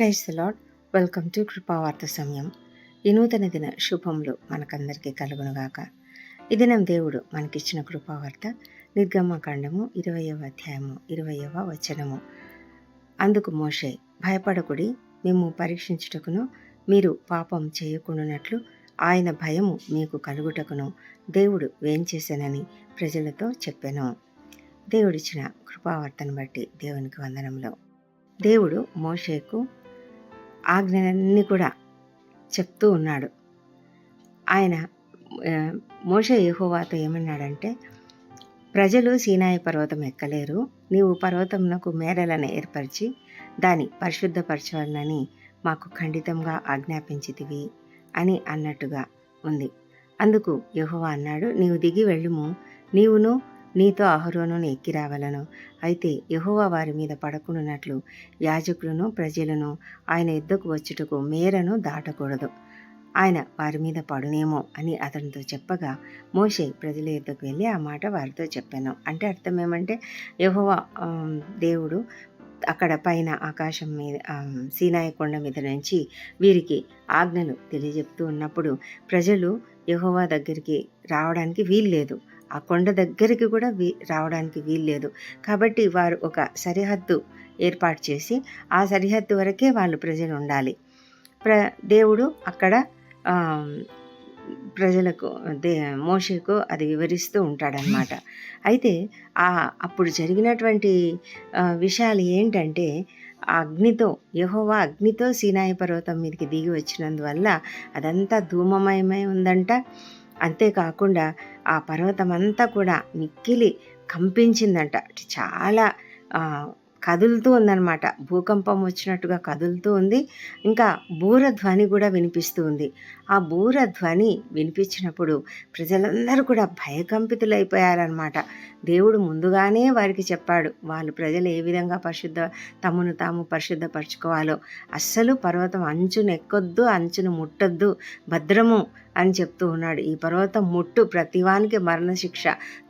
Praise lord welcome to కృపావార్త సమయం. ఈ నూతన దిన శుభములు మనకందరికీ కలుగునుగాక. ఈ దినం దేవుడు మనకిచ్చిన కృపావార్త నిర్గమకాండము ఇరవయవ అధ్యాయము ఇరవయవ వచనము. అందుకు మోషే భయపడకుడి మేము పరీక్షించుటకును మీరు పాపం చేయకుండానట్లు ఆయన భయము మీకు కలుగుటకును దేవుడు వేంచేశానని ప్రజలతో చెప్పాను. దేవుడిచ్చిన కృపావర్తను బట్టి దేవునికి వందనంలో దేవుడు మోషేకు ఆజ్ఞలన్నీ కూడా చెప్తూ ఉన్నాడు. ఆయన మోష మోషే ఏమన్నాడంటే ప్రజలు సీనాయి పర్వతం ఎక్కలేరు. నీవు పర్వతమునకు మేడలను ఏర్పరిచి దాన్ని పరిశుద్ధపరచాలని మాకు ఖండితంగా ఆజ్ఞాపించితివి అని అన్నట్టుగా ఉంది. అందుకు యహోవా అన్నాడు నీవు దిగి వెళ్ళుము. నీవును నీతో అహరోనును ఎక్కి రావలను. అయితే యహోవా వారి మీద పడకునున్నట్లు యాజకులను ప్రజలను ఆయన యుద్ధకు వచ్చుటకు మేరను దాటకూడదు. ఆయన వారి మీద పడునేమో అని అతనితో చెప్పగా మోషే ప్రజల యుద్ధకు వెళ్ళి ఆ మాట వారితో చెప్పాను. అంటే అర్థం ఏమంటే యహోవా దేవుడు అక్కడ పైన ఆకాశం మీద ఆమ్, కొండ మీద నుంచి వీరికి ఆజ్ఞలు తెలియజెప్తూ ఉన్నప్పుడు ప్రజలు యహోవా దగ్గరికి రావడానికి వీల్లేదు. ఆ కొండ దగ్గరికి కూడా వీ రావడానికి వీల్లేదు. కాబట్టి వారు ఒక సరిహద్దు ఏర్పాటు చేసి ఆ సరిహద్దు వరకే వాళ్ళు ప్రజలు ఉండాలి. ప్ర దేవుడు అక్కడ ప్రజలకు దే మోషకు అది వివరిస్తూ ఉంటాడనమాట అయితే ఆ అప్పుడు జరిగినటువంటి విషయాలు ఏంటంటే అగ్నితో యహోవా అగ్నితో సీనాయి పర్వతం మీదకి దిగి వచ్చినందువల్ల అదంతా ధూమమయమై ఉందంట. అంతేకాకుండా ఆ పర్వతం అంతా కూడా మిక్కిలి కంపించిందంట. చాలా కదులుతూ ఉందన్నమాట. భూకంపం వచ్చినట్టుగా కదులుతూ ఉంది. ఇంకా బూర ధ్వని కూడా వినిపిస్తూ ఉంది. ఆ బూర ధ్వని వినిపించినప్పుడు ప్రజలందరూ కూడా భయకంపితులైపోయారనమాట దేవుడు ముందుగానే వారికి చెప్పాడు వాళ్ళు ప్రజలు ఏ విధంగా పరిశుద్ధ తమను తాము పరిశుద్ధపరచుకోవాలో. అస్సలు పర్వతం అంచును ఎక్కొద్దు అంచును ముట్టొద్దు భద్రము అని చెప్తూ ఉన్నాడు. ఈ పర్వతం ముట్టు ప్రతివానికి మరణశిక్ష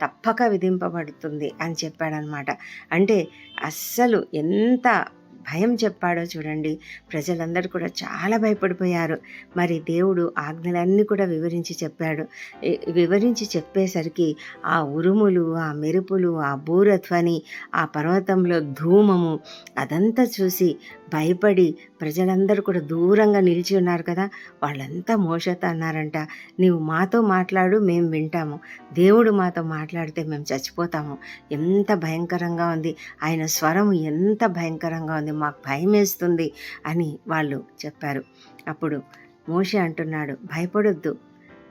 తప్పక విధింపబడుతుంది అని చెప్పాడనమాట. అంటే అస్సలు ఎంత భయం చెప్పాడో చూడండి. ప్రజలందరూ కూడా చాలా భయపడిపోయారు. మరి దేవుడు ఆజ్ఞలన్నీ కూడా వివరించి చెప్పాడు. వివరించి చెప్పేసరికి ఆ ఉరుములు ఆ మెరుపులు ఆ బూరధ్వని ఆ పర్వతంలో ధూమము అదంతా చూసి భయపడి ప్రజలందరూ కూడా దూరంగా నిలిచి ఉన్నారు కదా. వాళ్ళంతా మోషత అన్నారంట. నీవు మాతో మాట్లాడు మేము వింటాము. దేవుడు మాతో మాట్లాడితే మేము చచ్చిపోతాము. ఎంత భయంకరంగా ఉంది. ఆయన స్వరం ఎంత భయంకరంగా ఉంది. మాకు భయం వేస్తుంది అని వాళ్ళు చెప్పారు. అప్పుడు మోషే అంటున్నాడు భయపడొద్దు.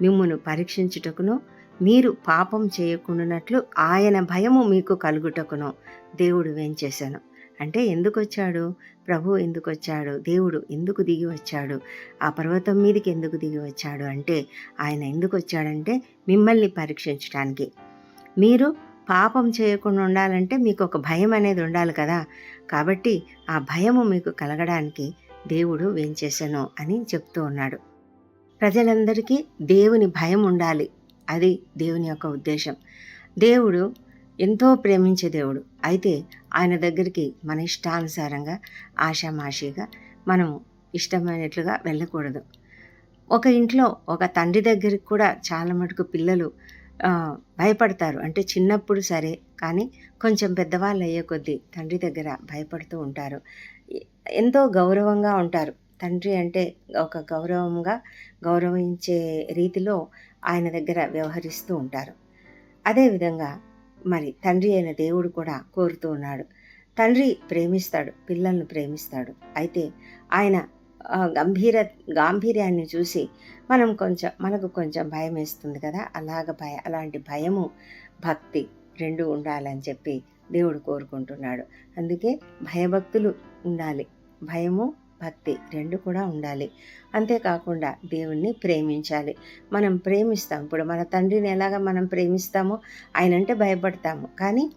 మిమ్మును పరీక్షించుటకును మీరు పాపం చేయకుండానట్లు ఆయన భయము మీకు కలుగుటకును దేవుడు వేంచేశాను. అంటే ఎందుకు వచ్చాడు ప్రభు ఎందుకు వచ్చాడు దేవుడు ఎందుకు దిగి వచ్చాడు? ఆ పర్వతం మీదకి ఎందుకు దిగి వచ్చాడు? అంటే ఆయన ఎందుకు వచ్చాడంటే మిమ్మల్ని పరీక్షించడానికి మీరు పాపం చేయకుండా ఉండాలంటే మీకు ఒక భయం అనేది ఉండాలి కదా. కాబట్టి ఆ భయము మీకు కలగడానికి దేవుడు వేంచేశాను అని చెప్తూ ఉన్నాడు. ప్రజలందరికీ దేవుని భయం ఉండాలి. అది దేవుని యొక్క ఉద్దేశం. దేవుడు ఎంతో ప్రేమించే దేవుడు. అయితే ఆయన దగ్గరికి మన ఇష్టానుసారంగా ఆషామాషిగా మనం ఇష్టమైనట్లుగా వెళ్ళకూడదు. ఒక ఇంట్లో ఒక తండ్రి దగ్గరికి కూడా చాలా మటుకు పిల్లలు భయపడతారు. అంటే చిన్నప్పుడు సరే కానీ కొంచెం పెద్దవాళ్ళు అయ్యే కొద్దీ తండ్రి దగ్గర భయపడుతూ ఉంటారు. ఎంతో గౌరవంగా ఉంటారు. తండ్రి అంటే ఒక గౌరవంగా గౌరవించే రీతిలో ఆయన దగ్గర వ్యవహరిస్తూ ఉంటారు. అదేవిధంగా మరి తండ్రి అయిన దేవుడు కూడా కోరుతూ ఉన్నాడు. తండ్రి ప్రేమిస్తాడు పిల్లల్ని ప్రేమిస్తాడు. అయితే ఆయన గంభీర గాంభీర్యాన్ని చూసి మనం కొంచెం మనకు కొంచెం భయం వేస్తుంది కదా? అలాగ భయ అలాంటి భయము భక్తి రెండు ఉండాలని చెప్పి దేవుడు కోరుకుంటున్నాడు. అందుకే భయభక్తులు ఉండాలి. భయము భక్తి రెండు కూడా ఉండాలి. అంతేకాకుండా దేవుణ్ణి ప్రేమించాలి. మనం ప్రేమిస్తాం. ఇప్పుడు మన తండ్రిని ఎలాగ మనం ప్రేమిస్తామో ఆయన అంటే భయపడతాము. కానీ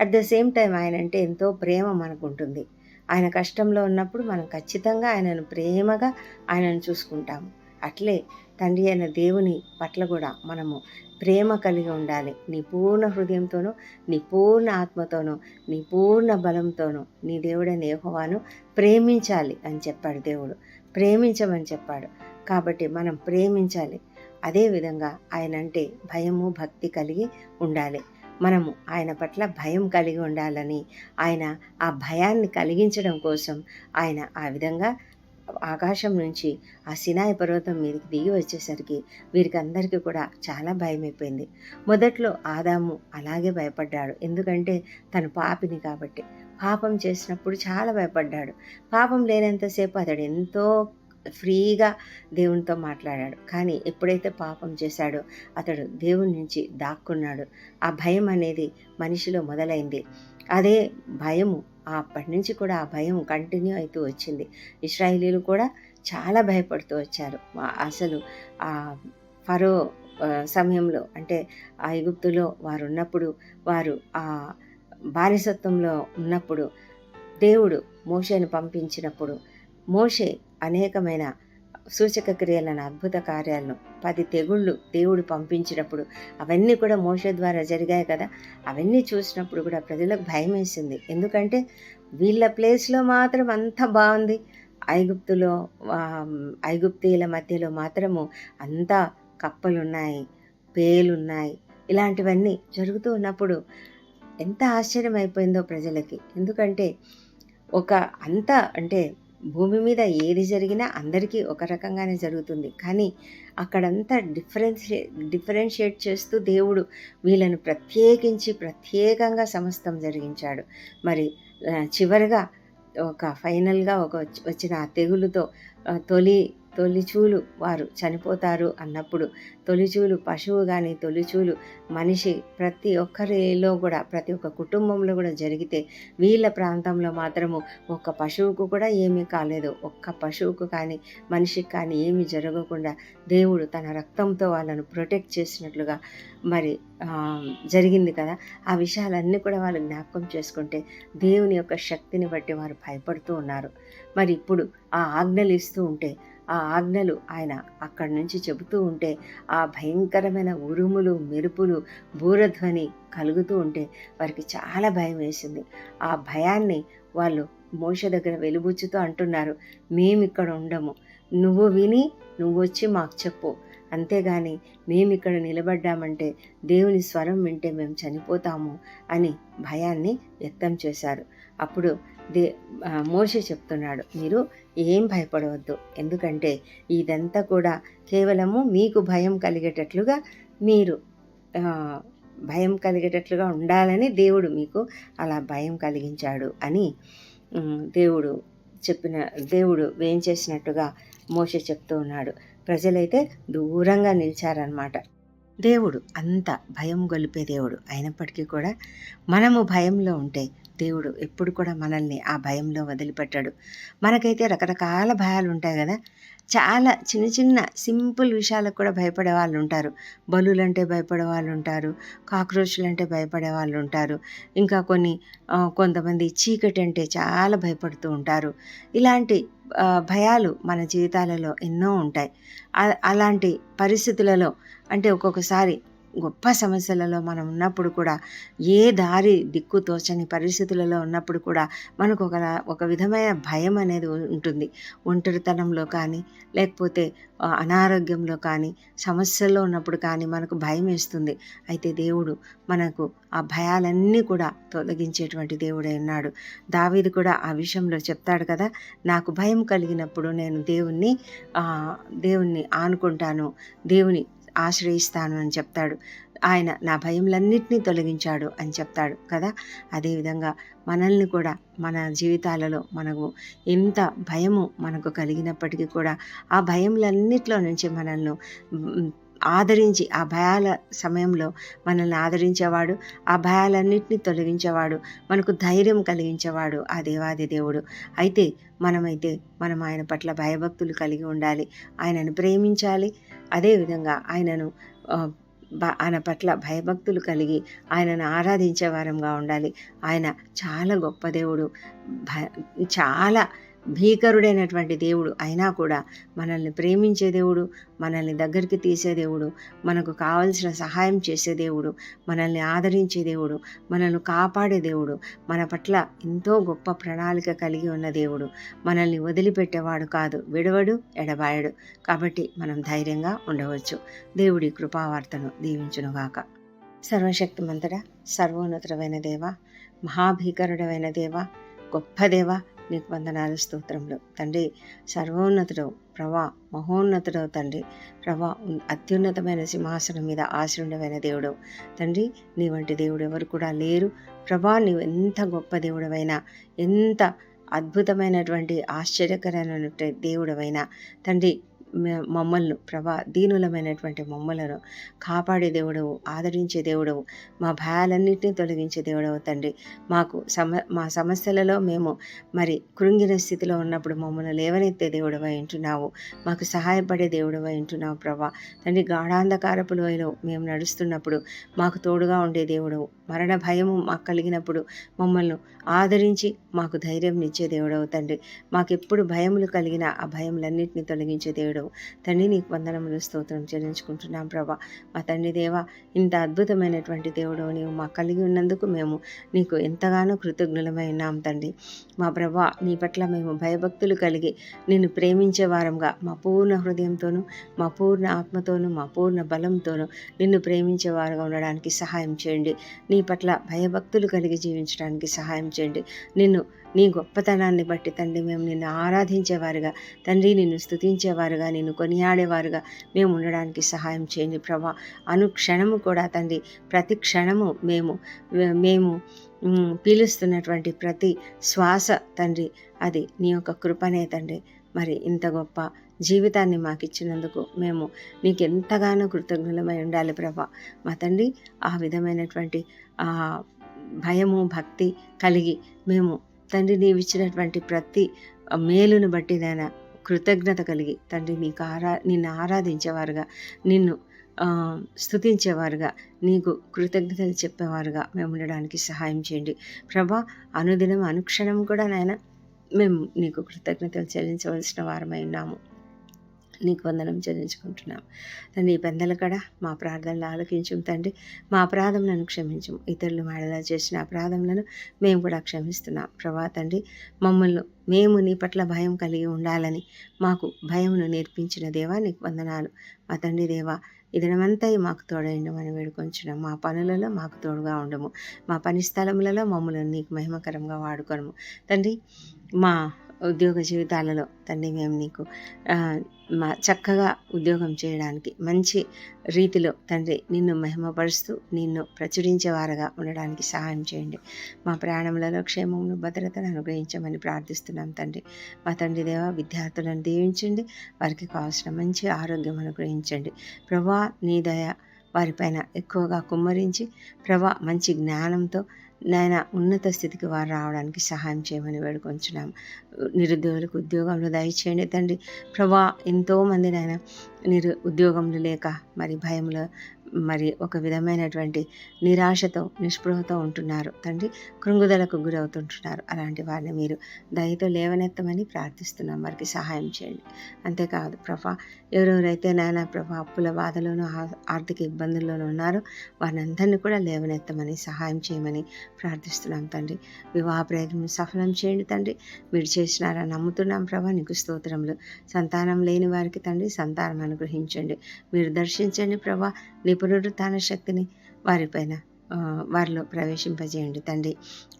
అట్ ద సేమ్ టైం ఆయన అంటే ఎంతో ప్రేమ మనకు ఉంటుంది ఆయన కష్టంలో ఉన్నప్పుడు మనం ఖచ్చితంగా ఆయనను ప్రేమగా ఆయనను చూసుకుంటాము. అట్లే తండ్రి అయిన దేవుని పట్ల కూడా మనము ప్రేమ కలిగి ఉండాలి. నీ పూర్ణ హృదయంతోనూ నీ పూర్ణ ఆత్మతోనూ నీ పూర్ణ బలంతోనూ నీ దేవుడైన యెహోవాను ప్రేమించాలి అని చెప్పాడు దేవుడు. ప్రేమించమని చెప్పాడు. కాబట్టి మనం ప్రేమించాలి. అదేవిధంగా ఆయన అంటే భయము భక్తి కలిగి ఉండాలి. మనము ఆయన పట్ల భయం కలిగి ఉండాలని ఆయన ఆ భయాన్ని కలిగించడం కోసం ఆయన ఆ విధంగా ఆకాశం నుంచి ఆ సినాయి పర్వతం మీదకి దిగి వచ్చేసరికి వీరికి అందరికీ కూడా చాలా భయం అయిపోయింది మొదట్లో ఆదాము అలాగే భయపడ్డాడు. ఎందుకంటే తను పాపిని కాబట్టి. పాపం చేసినప్పుడు చాలా భయపడ్డాడు. పాపం లేనంతసేపు అతడు ఎంతో ఫ్రీగా దేవునితో మాట్లాడాడు. కానీ ఎప్పుడైతే పాపం చేశాడో అతడు దేవుని నుంచి దాక్కున్నాడు. ఆ భయం అనేది మనిషిలో మొదలైంది. అదే భయము అప్పటి నుంచి కూడా ఆ భయం కంటిన్యూ అవుతూ వచ్చింది. ఇస్రాయిలీలు కూడా చాలా భయపడుతూ వచ్చారు. అసలు ఆ ఫరో సమయంలో అంటే ఆ ఎగుప్తులో వారు ఉన్నప్పుడు వారు ఆ బానిసత్వంలో ఉన్నప్పుడు దేవుడు మోషేను పంపించినప్పుడు మోషే అనేకమైన సూచక క్రియలను అద్భుత కార్యాలను పది తెగుళ్ళు దేవుడు పంపించినప్పుడు అవన్నీ కూడా మోస ద్వారా జరిగాయి కదా. అవన్నీ చూసినప్పుడు కూడా ప్రజలకు భయం వేసింది. ఎందుకంటే వీళ్ళ ప్లేస్లో మాత్రం అంత బాగుంది. ఐగుప్తులో ఐగుప్తీయుల మధ్యలో మాత్రము అంతా కప్పలున్నాయి పేలున్నాయి ఇలాంటివన్నీ జరుగుతూ ఉన్నప్పుడు ఎంత ఆశ్చర్యం అయిపోయిందో ప్రజలకి. ఎందుకంటే ఒక అంత అంటే భూమి మీద ఏది జరిగినా అందరికీ ఒక రకంగానే జరుగుతుంది. కానీ అక్కడంతా డిఫరెన్షియే డిఫరెన్షియేట్ చేస్తూ దేవుడు వీళ్ళను ప్రత్యేకించి ప్రత్యేకంగా సమస్తం జరిగించాడు. మరి చివరిగా ఒక ఫైనల్గా ఒక వచ్చిన ఆ తెగులుతో తొలి తొలిచూలు వారు చనిపోతారు అన్నప్పుడు తొలిచూలు పశువు కానీ తొలిచూలు మనిషి ప్రతి ఒక్కరిలో కూడా ప్రతి ఒక్క కుటుంబంలో కూడా జరిగితే వీళ్ళ ప్రాంతంలో మాత్రము ఒక్క పశువుకు కూడా ఏమీ కాలేదు. ఒక్క పశువుకు కానీ మనిషికి కానీ ఏమీ జరగకుండా దేవుడు తన రక్తంతో వాళ్ళను ప్రొటెక్ట్ చేసినట్లుగా మరి జరిగింది కదా. ఆ విషయాలన్నీ కూడా వాళ్ళు జ్ఞాపకం చేసుకుంటే దేవుని యొక్క శక్తిని బట్టి వారు భయపడుతూ ఉన్నారు. మరి ఇప్పుడు ఆ ఆజ్ఞలు ఇస్తూ ఉంటే ఆ ఆజ్ఞలు ఆయన అక్కడి నుంచి చెబుతూ ఉంటే ఆ భయంకరమైన ఉరుములు మెరుపులు బూరధ్వని కలుగుతూ ఉంటే వారికి చాలా భయం వేసింది. ఆ భయాన్ని వాళ్ళు మోష దగ్గర వెలుబుచ్చుతూ అంటున్నారు మేము ఇక్కడ ఉండము. నువ్వు విని నువ్వు వచ్చి మాకు చెప్పు. అంతేగాని మేము ఇక్కడ నిలబడ్డామంటే దేవుని స్వరం వింటే మేము చనిపోతాము అని భయాన్ని వ్యక్తం చేశారు. అప్పుడు దే మోషే చెప్తున్నాడు మీరు ఏం భయపడవద్దు. ఎందుకంటే ఇదంతా కూడా కేవలము మీకు భయం కలిగేటట్లుగా మీరు భయం కలిగేటట్లుగా ఉండాలని దేవుడు మీకు అలా భయం కలిగించాడు అని దేవుడు చెప్పిన దేవుడు వేయించేసినట్టుగా మోష చెప్తూ ఉన్నాడు. ప్రజలైతే దూరంగా నిలిచారనమాట దేవుడు అంత భయం గొలిపే దేవుడు అయినప్పటికీ కూడా మనము భయంలో ఉంటే దేవుడు ఎప్పుడు కూడా మనల్ని ఆ భయంలో వదిలిపెట్టాడు. మనకైతే రకరకాల భయాలు ఉంటాయి కదా. చాలా చిన్న చిన్న సింపుల్ విషయాలకు కూడా భయపడే వాళ్ళు ఉంటారు. బలులంటే భయపడే వాళ్ళు ఉంటారు. కాక్రోచ్లు అంటే భయపడే వాళ్ళు ఉంటారు. ఇంకా కొన్ని కొంతమంది చీకటి అంటే చాలా భయపడుతూ ఉంటారు. ఇలాంటి భయాలు మన జీవితాలలో ఎన్నో ఉంటాయి. అలాంటి పరిస్థితులలో అంటే ఒక్కొక్కసారి గొప్ప సమస్యలలో మనం ఉన్నప్పుడు కూడా ఏ దారి దిక్కు తోచని పరిస్థితులలో ఉన్నప్పుడు కూడా మనకు ఒక ఒక విధమైన భయం అనేది ఉంటుంది. ఒంటరితనంలో కానీ లేకపోతే అనారోగ్యంలో కానీ సమస్యల్లో ఉన్నప్పుడు కానీ మనకు భయం వేస్తుంది. అయితే దేవుడు మనకు ఆ భయాలన్నీ కూడా తొలగించేటువంటి దేవుడే ఉన్నాడు. దావీది కూడా ఆ విషయంలో చెప్తాడు కదా నాకు భయం కలిగినప్పుడు నేను దేవుణ్ణి దేవుణ్ణి ఆనుకుంటాను. దేవుని ఆశ్రయిస్తాను అని చెప్తాడు. ఆయన నా భయములన్నింటినీ తొలగించాడు అని చెప్తాడు కదా. అదేవిధంగా మనల్ని కూడా మన జీవితాలలో మనకు ఎంత భయము మనకు కలిగినప్పటికీ కూడా ఆ భయములన్నిట్లో నుంచి మనల్ని ఆదరించి ఆ భయాల సమయంలో మనల్ని ఆదరించేవాడు ఆ భయాలన్నింటినీ తొలగించేవాడు మనకు ధైర్యం కలిగించేవాడు ఆ దేవాది దేవుడు. అయితే మనమైతే మనం ఆయన పట్ల భయభక్తులు కలిగి ఉండాలి. ఆయనను ప్రేమించాలి. అదేవిధంగా ఆయనను ఆయన పట్ల భయభక్తులు కలిగి ఆయనను ఆరాధించే వారంగా ఉండాలి. ఆయన చాలా గొప్ప దేవుడు. భ చాలా భీకరుడైనటువంటి దేవుడు అయినా కూడా మనల్ని ప్రేమించే దేవుడు మనల్ని దగ్గరికి తీసే దేవుడు మనకు కావలసిన సహాయం చేసే దేవుడు మనల్ని ఆదరించే దేవుడు మనల్ని కాపాడే దేవుడు మన పట్ల ఎంతో గొప్ప ప్రణాళిక కలిగి ఉన్న దేవుడు మనల్ని వదిలిపెట్టేవాడు కాదు విడవడు ఎడబాయడు. కాబట్టి మనం ధైర్యంగా ఉండవచ్చు. దేవుడి కృపావార్తను దీవించునుగాక. సర్వశక్తిమంతుడ సర్వోన్నతుడమైన దేవ మహాభీకరుడమైన దేవ గొప్ప దేవ నీకు వందనాలు స్తోత్రంలో. తండ్రి సర్వోన్నతుడు ప్రభా మహోన్నతుడు తండ్రి ప్రభా అత్యున్నతమైన సింహాసనం మీద ఆశ్రుండమైన దేవుడు. తండ్రి నీ వంటి దేవుడు ఎవరు కూడా లేరు. ప్రభా నీవు ఎంత గొప్ప దేవుడవైనా ఎంత అద్భుతమైనటువంటి ఆశ్చర్యకరమైన దేవుడవైనా తండ్రి మమ్మల్ని ప్రభా దీనులమైనటువంటి మమ్మలను కాపాడే దేవుడవు ఆదరించే దేవుడవు మా భయాలన్నింటినీ తొలగించే దేవుడవు తండ్రి. మాకు సమ మా సమస్యలలో మేము మరి కృంగిన స్థితిలో ఉన్నప్పుడు మమ్మల్ని లేవనెత్తే దేవుడవై ఉంటున్నావు. మాకు సహాయపడే దేవుడవై ఉంటున్నావు ప్రభా. తండ్రి గాఢాంధకారపు లోయలో మేము నడుస్తున్నప్పుడు మాకు తోడుగా ఉండే దేవుడవు. మరణ భయము మాకు కలిగినప్పుడు మమ్మల్ని ఆదరించి మాకు ధైర్యం ఇచ్చే దేవుడవు తండ్రి. మాకెప్పుడు భయములు కలిగిన ఆ భయములన్నింటినీ తొలగించే దేవుడవు. తండ్రి నీకు వందనములు స్తోత్రం చెల్లించుకుంటున్నాం ప్రభా. మా తండ్రి దేవ ఇంత అద్భుతమైనటువంటి దేవుడు నీవు మా కలిగి ఉన్నందుకు మేము నీకు ఎంతగానో కృతజ్ఞులమై ఉన్నాం తండ్రి. మా ప్రభా నీ పట్ల మేము భయభక్తులు కలిగి నిన్ను ప్రేమించే వారంగా మా పూర్ణ హృదయంతోనూ మా పూర్ణ ఆత్మతోనూ మా పూర్ణ బలంతోనూ నిన్ను ప్రేమించే వారుగా ఉండడానికి సహాయం చేయండి. నీ పట్ల భయభక్తులు కలిగి జీవించడానికి సహాయం చేయండి. నిన్ను నీ గొప్పతనాన్ని బట్టి తండ్రి మేము నిన్ను ఆరాధించేవారుగా. తండ్రి నిన్ను స్థుతించేవారుగా నిన్ను కొనియాడేవారుగా. మేము ఉండడానికి సహాయం చేయండి ప్రభా. అనుక్షణము కూడా తండ్రి ప్రతి క్షణము మేము మేము పీలుస్తున్నటువంటి ప్రతి శ్వాస తండ్రి అది నీ యొక్క కృపనే తండ్రి. మరి ఇంత గొప్ప జీవితాన్ని మాకు ఇచ్చినందుకు మేము నీకు ఎంతగానో కృతజ్ఞులమై ఉండాలి ప్రభా. మా తండ్రి ఆ విధమైనటువంటి భయము భక్తి కలిగి మేము తండ్రి నీవు ఇచ్చినటువంటి ప్రతి మేలును బట్టి నేను కృతజ్ఞత కలిగి తండ్రి నీకు ఆరా నిన్ను ఆరాధించేవారుగా నిన్ను స్థుతించేవారుగా నీకు కృతజ్ఞతలు చెప్పేవారుగా మేము ఉండడానికి సహాయం చేయండి. ప్రభా అనుదినం అనుక్షణం కూడా నాయన మేము నీకు కృతజ్ఞతలు చెల్లించవలసిన వారమై ఉన్నాము. నీకు వందనం చెల్లించుకుంటున్నాం. తండ్రి ఈ పెద్దల కడ మా ప్రార్థనలు ఆలకించు తండ్రి. మా అపరాధములను క్షమించు ఇతరులు మాడలా చేసిన అపరాధములను మేము కూడా క్షమిస్తున్నాం. ప్రభా తండ్రి మమ్మల్ని మేము నీ పట్ల భయం కలిగి ఉండాలని మాకు భయమును నేర్పించిన దేవా నీకు వందనాలు. మా తండ్రి దేవా ఇదనమంతా మాకు మాకు అని వేడుకొంచున్నాం. మా పనులలో మాకు తోడుగా ఉండము. మా పని స్థలములలో మమ్మల్ని నీకు మహిమకరంగా వాడుకోము తండ్రి మా ఉద్యోగ జీవితాలలో తండ్రి మేము నీకు మా చక్కగా ఉద్యోగం చేయడానికి మంచి రీతిలో తండ్రి నిన్ను మహిమపరుస్తూ నిన్ను ప్రచురించేవారుగా ఉండడానికి సహాయం చేయండి. మా ప్రయాణములలో క్షేమమును భద్రతను అనుగ్రహించమని ప్రార్థిస్తున్నాం తండ్రి. మా తండ్రి దేవ విద్యార్థులను దీవించండి. వారికి కావాల్సిన మంచి ఆరోగ్యం అనుగ్రహించండి. ప్రభా నీ దయ వారిపైన ఎక్కువగా కుమ్మరించి ప్రభా మంచి జ్ఞానంతో నాయన ఉన్నత స్థితికి వారు రావడానికి సహాయం చేయమని వేడుకొంచున్నాం. నిరుద్యోగులకు ఉద్యోగంలో దయచేయండి తండ్రి. ప్రభా ఎంతోమంది నాయన నిరు ఉద్యోగంలో లేక మరి భయంలో మరి ఒక విధమైనటువంటి నిరాశతో నిస్పృహతో ఉంటున్నారు తండ్రి. కృంగుదలకు గురవుతుంటున్నారు. అలాంటి వారిని మీరు దయతో లేవనెత్తమని ప్రార్థిస్తున్నాం. వారికి సహాయం చేయండి. అంతేకాదు ప్రభా ఎవరెవరైతే నాయన ప్రభా అప్పుల బాధలోనూ ఆర్థిక ఇబ్బందుల్లోనూ ఉన్నారో వారిని అందరినీ కూడా లేవనెత్తమని సహాయం చేయమని ప్రార్థిస్తున్నాం తండ్రి. వివాహ ప్రయత్నం సఫలం చేయండి తండ్రి. మీరు చేసినారని నమ్ముతున్నాం ప్రభా. నీకు స్తోత్రములు. సంతానం లేని వారికి తండ్రి సంతానం అనుగ్రహించండి. మీరు దర్శించండి ప్రభా. నీ పునరుత్న శక్తిని వారిపైన వారిలో ప్రవేశింపజేయండి. తండ్రి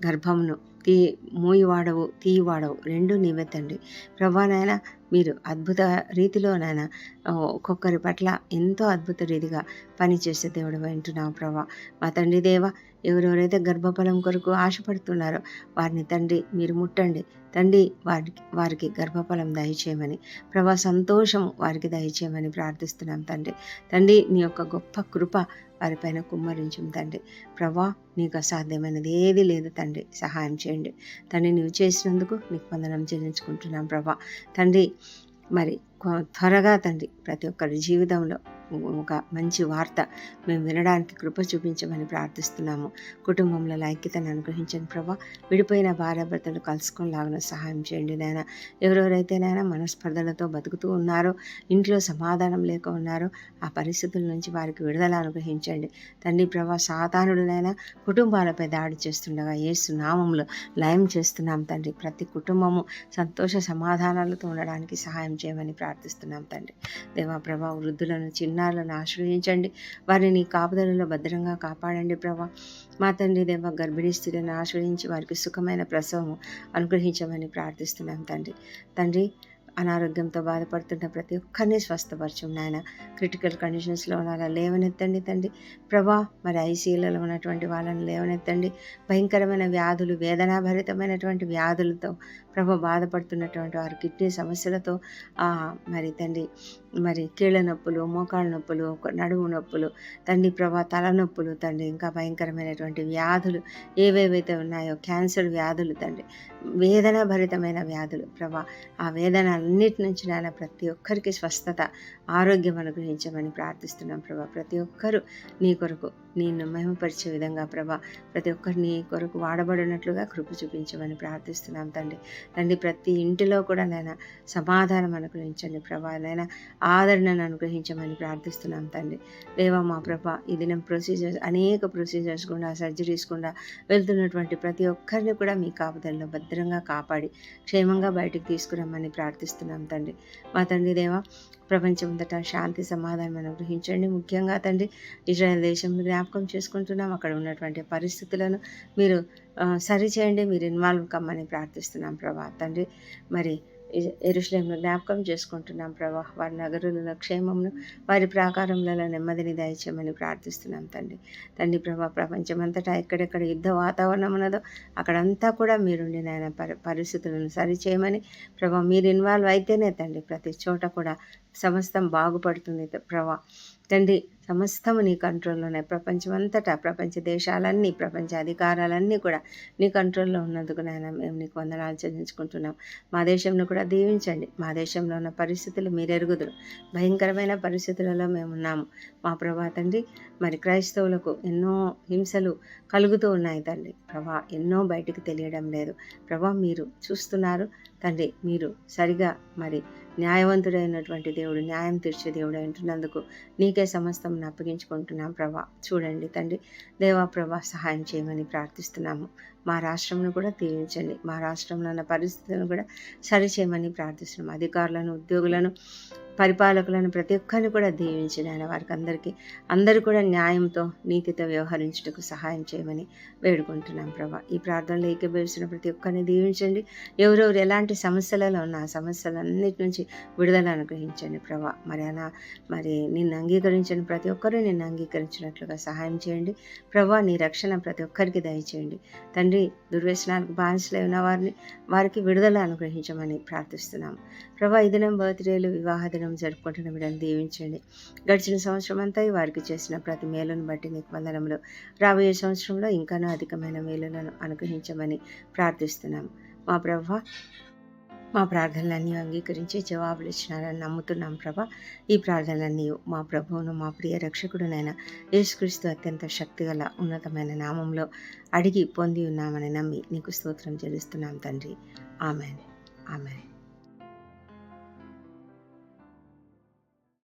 గర్భమును తీ మూయివాడవు తీయవాడవు రెండు నీవే తండ్రి. ప్రభానైనా మీరు అద్భుత రీతిలోనైనా ఒక్కొక్కరి పట్ల ఎంతో అద్భుత రీతిగా పనిచేసే దేవుడు వింటున్నావు ప్రభా. మా తండ్రి దేవ ఎవరెవరైతే గర్భఫలం కొరకు ఆశపడుతున్నారో వారిని తండ్రి మీరు ముట్టండి. తండ్రి వారికి వారికి గర్భఫలం దయచేయమని ప్రభా సంతోషం వారికి దయచేయమని ప్రార్థిస్తున్నాం తండ్రి. తండ్రి నీ యొక్క గొప్ప కృప వారిపైన కుమ్మరించం తండ్రి. ప్రభా నీకు అసాధ్యమైనది ఏది లేదు తండ్రి. సహాయం చేయండి. తండ్రి నువ్వు చేసినందుకు నీకు వందనం చెల్లించుకుంటున్నాం ప్రభా. తండ్రి మరి త్వరగా తండ్రి ప్రతి ఒక్కరి జీవితంలో ఒక మంచి వార్త మేము వినడానికి కృప చూపించమని ప్రార్థిస్తున్నాము. కుటుంబంలో ఐక్యతను అనుగ్రహించండి ప్రభా. విడిపోయిన భార్యాభర్తలు కలుసుకునేలాగా సహాయం చేయండి నాయన. ఎవరెవరైతే నాయన మనస్పర్ధలతో బతుకుతూ ఉన్నారో ఇంట్లో సమాధానం లేక ఉన్నారో ఆ పరిస్థితుల నుంచి వారికి విడుదల అనుగ్రహించండి. తండ్రి ప్రభా సాతానుడునైనా కుటుంబాలపై దాడి చేస్తుండగా ఏసు నామంలో లయం చేస్తున్నాం తండ్రి. ప్రతి కుటుంబము సంతోష సమాధానాలతో ఉండడానికి సహాయం చేయమని ప్రార్థిస్తున్నాం తండ్రి. దేవా ప్రభా వృద్ధులను చిన్నారులను ఆశ్రయించండి. వారిని కాపుదలలో భద్రంగా కాపాడండి ప్రభా. మా తండ్రి దేవ గర్భిణీ స్త్రీలను ఆశ్రయించి వారికి సుఖమైన ప్రసవం అనుగ్రహించమని ప్రార్థిస్తున్నాం తండ్రి. తండ్రి అనారోగ్యంతో బాధపడుతున్న ప్రతి ఒక్కరిని స్వస్థపరచం నాయన. క్రిటికల్ కండిషన్స్లో ఉన్న లేవనెత్తండి తండ్రి. ప్రభా మరి ఐసీయూలలో ఉన్నటువంటి వాళ్ళని లేవనెత్తండి. భయంకరమైన వ్యాధులు వేదనాభరితమైనటువంటి వ్యాధులతో ప్రభ బాధపడుతున్నటువంటి వారి కిడ్నీ సమస్యలతో మరి తండ్రి మరి కీళ్ళ నొప్పులు మోకాళ్ళ నొప్పులు నడుము నొప్పులు తండ్రి ప్రభా తలనొప్పులు తండ్రి ఇంకా భయంకరమైనటువంటి వ్యాధులు ఏవేవైతే ఉన్నాయో క్యాన్సర్ వ్యాధులు తండ్రి వేదన భరితమైన వ్యాధులు ప్రభా ఆ వేదన అన్నిటి నుంచి నాయన ప్రతి ఒక్కరికి స్వస్థత ఆరోగ్యం అనుగ్రహించమని ప్రార్థిస్తున్నాం ప్రభా. ప్రతి ఒక్కరూ నీ కొరకు నేను మహిమపరిచే విధంగా ప్రభా ప్రతి ఒక్కరు నీ కొరకు వాడబడినట్లుగా కృప చూపించమని ప్రార్థిస్తున్నాం తండ్రి. తండ్రి ప్రతి ఇంటిలో కూడా నేను సమాధానం అనుగ్రహించండి ప్రభా. నైనా ఆదరణను అనుగ్రహించమని ప్రార్థిస్తున్నాం తండ్రి. దేవా మా ప్రభా ఈ దినం ప్రొసీజర్స్ అనేక ప్రొసీజర్స్ గుండా సర్జరీస్ గుండా వెళ్తున్నటువంటి ప్రతి ఒక్కరిని కూడా మీ కాపుదల్లో భద్రంగా కాపాడి క్షేమంగా బయటకు తీసుకురమ్మని ప్రార్థిస్తున్నాం తండ్రి. మా తండ్రి దేవా ప్రపంచమంతటా శాంతి సమాధానం అనుగ్రహించండి. ముఖ్యంగా తండ్రి ఇజ్రాయెల్ దేశంలో జ్ఞాపకం చేసుకుంటున్నాం. అక్కడ ఉన్నటువంటి పరిస్థితులను మీరు సరిచేయండి. మీరు ఇన్వాల్వ్ కమ్మని ప్రార్థిస్తున్నాం ప్రభా. తండ్రి మరి ఎరుషులేమును జ్ఞాపకం చేసుకుంటున్నాం ప్రభా. వారి నగరులలో క్షేమంను వారి ప్రాకారంలో నెమ్మదిని దయచేయమని ప్రార్థిస్తున్నాం తండ్రి. తండ్రి ప్రభా ప్రపంచమంతటా ఎక్కడెక్కడ యుద్ధ వాతావరణం ఉన్నదో అక్కడంతా కూడా మీరుండి నాయన పరిస్థితులను సరిచేయమని ప్రభా మీరు ఇన్వాల్వ్ అయితేనే తండ్రి ప్రతి చోట కూడా సమస్తం బాగుపడుతుంది ప్రభా. తండ్రి సమస్తము నీ కంట్రోల్లో ఉన్నాయి. ప్రపంచమంతటా ప్రపంచ దేశాలన్నీ ప్రపంచ అధికారాలన్నీ కూడా నీ కంట్రోల్లో ఉన్నందుకు నాయన మేము నీకు వందనాలు చెల్లించుకుంటున్నాం. మా దేశంను కూడా దీవించండి. మా దేశంలో ఉన్న పరిస్థితులు మీరెరుగుదురు. భయంకరమైన పరిస్థితులలో మేము ఉన్నాము. మా ప్రభా తండ్రి మరి క్రైస్తవులకు ఎన్నో హింసలు కలుగుతూ ఉన్నాయి తండ్రి. ప్రభా ఎన్నో బయటికి తెలియడం లేదు. ప్రభా మీరు చూస్తున్నారు. తండ్రి మీరు సరిగా మరి న్యాయవంతుడైనటువంటి దేవుడు న్యాయం తీర్చే దేవుడు అంటున్నందుకు నీకే సమస్తం అప్పగించుకుంటున్నాం ప్రభా. చూడండి తండ్రి దేవా ప్రభా సహాయం చేయమని ప్రార్థిస్తున్నాము. మా రాష్ట్రంను కూడా తీర్చండి మా రాష్ట్రంలో ఉన్న పరిస్థితులను కూడా సరిచేయమని ప్రార్థిస్తున్నాం అధికారులను ఉద్యోగులను పరిపాలకులను ప్రతి ఒక్కరిని కూడా దీవించిన ఆయన వారికి అందరికీ అందరూ కూడా న్యాయంతో నీతితో వ్యవహరించుటకు సహాయం చేయమని వేడుకుంటున్నాం ప్రభా. ఈ ప్రార్థనలో ఏకీభవిస్తున్న ప్రతి ఒక్కరిని దీవించండి. ఎవరెవరు ఎలాంటి సమస్యలలో ఉన్న ఆ సమస్యలన్నిటి నుంచి విడుదల అనుగ్రహించండి ప్రభా. మరి అలా మరి నిన్ను అంగీకరించిన ప్రతి ఒక్కరూ నిన్ను అంగీకరించినట్లుగా సహాయం చేయండి. ప్రభా నీ రక్షణ ప్రతి ఒక్కరికి దయచేయండి. తండ్రి దుర్వ్యసనాలకు బానిసలై ఉన్న వారిని వారికి విడుదల అనుగ్రహించమని ప్రార్థిస్తున్నాము ప్రభా ఈ దినం బర్త్డేలు వివాహ దినం జరుపుకుంటున్న బిడ్డను దీవించండి. గడిచిన సంవత్సరం అంతా వారికి చేసిన ప్రతి మేలును బట్టి నీకు వందనములు. రాబోయే సంవత్సరంలో ఇంకానూ అధికమైన మేలులను అనుగ్రహించమని ప్రార్థిస్తున్నాం మా ప్రభ మా ప్రార్థనలన్నీ అంగీకరించి జవాబులు ఇచ్చినారని నమ్ముతున్నాం ప్రభ. ఈ ప్రార్థనలన్నీ మా ప్రభువును మా ప్రియ రక్షకుడునైన యేసుక్రీస్తు అత్యంత శక్తిగల ఉన్నతమైన నామంలో అడిగి పొంది ఉన్నామని నమ్మి నీకు స్తోత్రం చెల్లిస్తున్నాం తండ్రి. ఆమెన్. ఆమెన్.